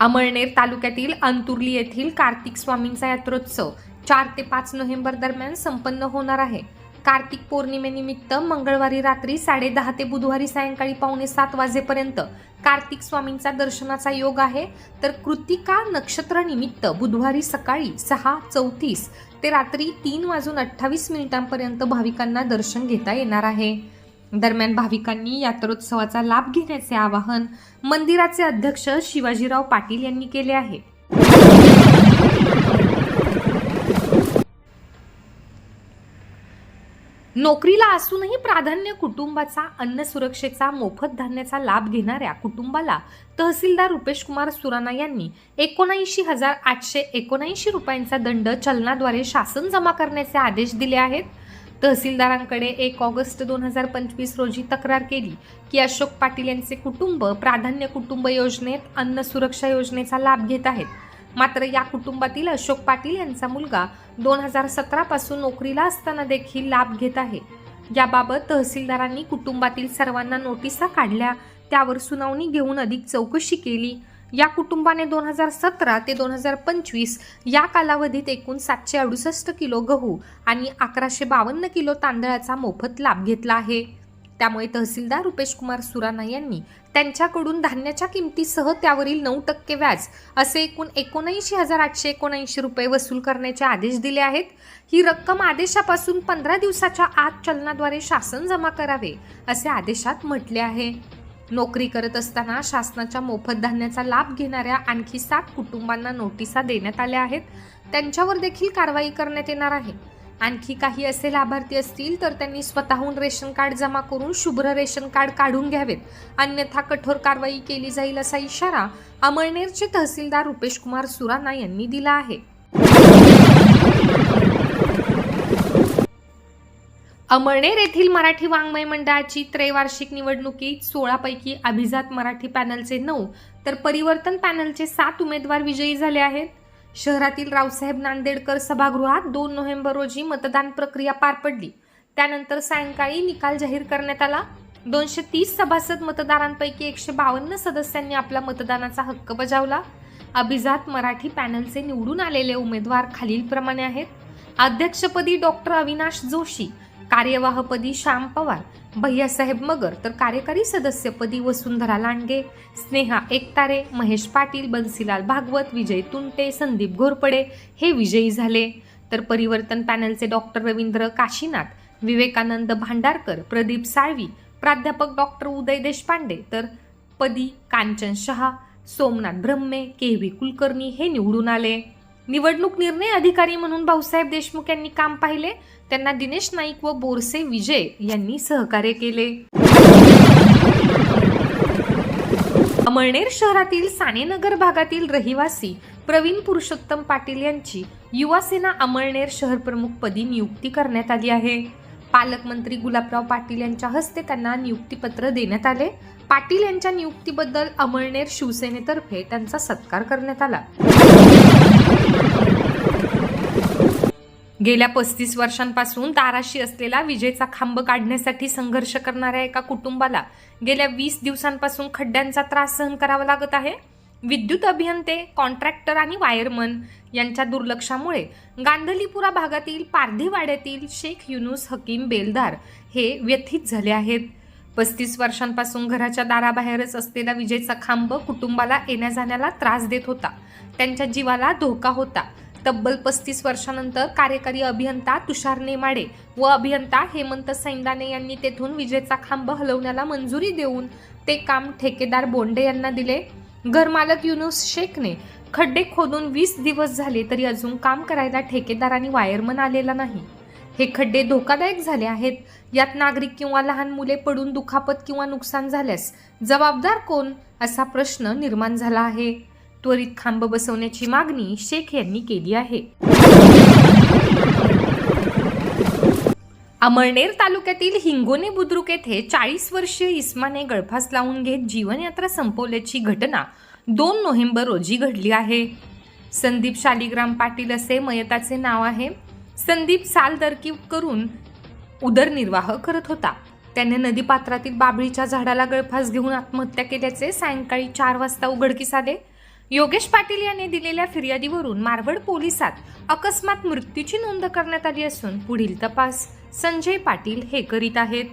अमळनेर तालुक्यातील अंतुर्ली येथील कार्तिक स्वामींचा यात्रोत्सव चार ते पाच नोव्हेंबर दरम्यान संपन्न होणार आहे. कार्तिक पौर्णिमेनिमित्त मंगळवारी रात्री साडेदहा ते बुधवारी सायंकाळी पावणे सात वाजेपर्यंत कार्तिक स्वामींचा दर्शनाचा योग आहे. तर कृतिका नक्षत्रानिमित्त बुधवारी सकाळी सहा चौतीस ते रात्री तीन वाजून अठ्ठावीस मिनिटांपर्यंत भाविकांना दर्शन घेता येणार आहे. दरम्यान भाविकांनी यात्रोत्सवाचा लाभ घेण्याचे आवाहन मंदिराचे अध्यक्ष शिवाजीराव पाटील यांनी केले आहे. नोकरीला असूनही प्राधान्य कुटुंबाचा अन्न सुरक्षेचा मोफत धान्याचा लाभ घेणाऱ्या कुटुंबाला तहसीलदार रुपेश कुमार सुराना यांनी एकोणऐंशी हजार आठशे एकोणऐंशी रुपयांचा दंड चलनाद्वारे शासन जमा करण्याचे आदेश दिले आहेत. तहसीलदारांकडे एक ऑगस्ट दोन हजार पंचवीस रोजी तक्रार केली की अशोक पाटील यांचे कुटुंब प्राधान्य कुटुंब योजनेत अन्न सुरक्षा योजनेचा लाभ घेत आहेत. मात्र या कुटुंबातील अशोक पाटील यांचा मुलगा दोन हजार सतरापासून नोकरीला असताना देखील लाभ घेत आहे. याबाबत तहसीलदारांनी कुटुंबातील सर्वांना नोटिसा काढल्या. त्यावर सुनावणी घेऊन अधिक चौकशी केली. या कुटुंबाने दोन हजार सतरा ते दोन हजार पंचवीस या कालावधीत एकूण सातशे अडुसष्ट किलो गहू आणि अकराशे बावन्न किलो तांदळाचा मोफत लाभ घेतला आहे. त्यामुळे तहसीलदार रुपेश कुमार यांनी त्यांच्याकडून धान्याच्या किमतीसह त्यावरील नऊ टक्के व्याज असे एकूण एकोणऐंशी हजार आठशे एकोणऐंशी रुपये वसूल करण्याचे आदेश दिले आहेत. ही रक्कम आदेशापासून पंधरा दिवसाच्या आत चलनाद्वारे शासन जमा करावे असे आदेशात म्हटले आहे. नोकरी करत असताना शासनाच्या मोफत धान्याचा लाभ घेणाऱ्या आणखी सात कुटुंबांना नोटिसा देण्यात आल्या आहेत. त्यांच्यावर देखील कारवाई करण्यात येणार आहे. आणखी काही असे लाभार्थी असतील तर त्यांनी स्वतःहून रेशन कार्ड जमा करून शुभ्र रेशन कार्ड काढून घ्यावेत. अन्यथा कठोर कारवाई केली जाईल असा इशारा अमळनेरचे तहसीलदार रुपेश कुमार सुराना यांनी दिला आहे. अमळनेर येथील मराठी वाङ्मय मंडळाची त्रैवार्षिक निवडणुकीत सोळापैकी अभिजात मराठी पॅनलचे नऊ तर परिवर्तन पॅनलचे सात उमेदवार विजयी झाले आहेत. शहरातील रावसाहेब नांदेडकर सभागृहात दोन नोव्हेंबर रोजी मतदान प्रक्रिया पार पडली. त्यानंतर सायंकाळी निकाल जाहीर करण्यात आला. दोनशे तीस सभासद मतदारांपैकी एकशे बावन्न सदस्यांनी आपला मतदानाचा हक्क बजावला. अभिजात मराठी पॅनलचे निवडून आलेले उमेदवार खालीलप्रमाणे आहेत. अध्यक्षपदी डॉक्टर अविनाश जोशी कार्यवाहपदी श्याम पवार भैयासाहेब मगर तर कार्यकारी सदस्यपदी वसुंधरा लांडगे स्नेहा एकतारे महेश पाटील बन्सीलाल भागवत विजय तुंटे संदीप घोरपडे हे विजयी झाले. तर परिवर्तन पॅनलचे डॉक्टर रवींद्र काशीनाथ विवेकानंद भांडारकर प्रदीप साळवी प्राध्यापक डॉक्टर उदय देशपांडे तर पदी कांचन शहा सोमनाथ ब्रह्मे के व्ही कुलकर्णी हे निवडून आले. निवडणूक निर्णय अधिकारी म्हणून भाऊसाहेब देशमुख यांनी काम पाहिले. त्यांना दिनेश नाईक व बोरसे विजय यांनी सहकार्य केले. अमळनेर शहरातील सानेनगर भागातील रहिवासी प्रवीण पुरुषोत्तम पाटील यांची युवासेना अमळनेर शहर प्रमुख पदी नियुक्ती करण्यात आली आहे. पालकमंत्री गुलाबराव पाटील यांच्या हस्ते त्यांना नियुक्तीपत्र देण्यात आले. पाटील यांच्या नियुक्तीबद्दल अमळनेर शिवसेनेतर्फे त्यांचा सत्कार करण्यात आला. गेल्या पस्तीस वर्षांपासून दाराशी असलेला विजेचा खांब काढण्यासाठी संघर्ष करणाऱ्या एका कुटुंबाला गेल्या वीस दिवसांपासून खड्ड्यांचा त्रास सहन करावा लागत आहे. विद्युत अभियंते कॉन्ट्रॅक्टर आणि वायरमन यांच्या दुर्लक्षामुळे गांधलीपुरा भागातील पारधीवाड्यातील शेख युनुस हकीम बेलदार हे व्यथित झाले आहेत. पस्तीस वर्षांपासून घराच्या दाराबाहेरच असलेला विजेचा खांब कुटुंबाला येण्या जाण्याला त्रास देत होता. त्यांच्या जीवाला धोका होता. तब्बल पस्तीस वर्षानंतर कार्यकारी अभियंता तुषार नेमाडे व अभियंता हेमंत सैंदाने यांनी तेथून विजेचा खांब हलवण्याला मंजुरी देऊन ते काम ठेकेदार बोंडे यांना दिले. घरमालक युनुस शेखने खड्डे खोदून वीस दिवस झाले तरी अजून काम करायला ठेकेदार आणि वायरमन आलेला नाही. हे खड्डे धोकादायक झाले आहेत. यात नागरिक किंवा लहान मुले पडून दुखापत किंवा नुकसान झाल्यास जबाबदार कोण? असा प्रश्न निर्माण झाला आहे. त्वरित खांब बसवण्याची मागणी शेख यांनी केली आहे. अमळनेर तालुक्यातील हिंगोने बुद्रुक येथे चाळीस वर्षीय इस्माने गळफास लावून घेत जीवनयात्रा संपवल्याची घटना दोन नोव्हेंबर रोजी घडली आहे. संदीप शालिग्राम पाटील असे मयताचे नाव आहे. संदीप सालदरकी करून उदरनिर्वाह करत होता. त्याने नदीपात्रातील बाबळीच्या झाडाला गळफास घेऊन आत्महत्या केल्याचे सायंकाळी चार वाजता उघडकीस आले. योगेश पाटील यांनी दिलेल्या फिर्यादीवरून मारवड पोलिसात अकस्मात मृत्यूची नोंद करण्यात आली असून पुढील तपास संजय पाटील हे करीत आहेत.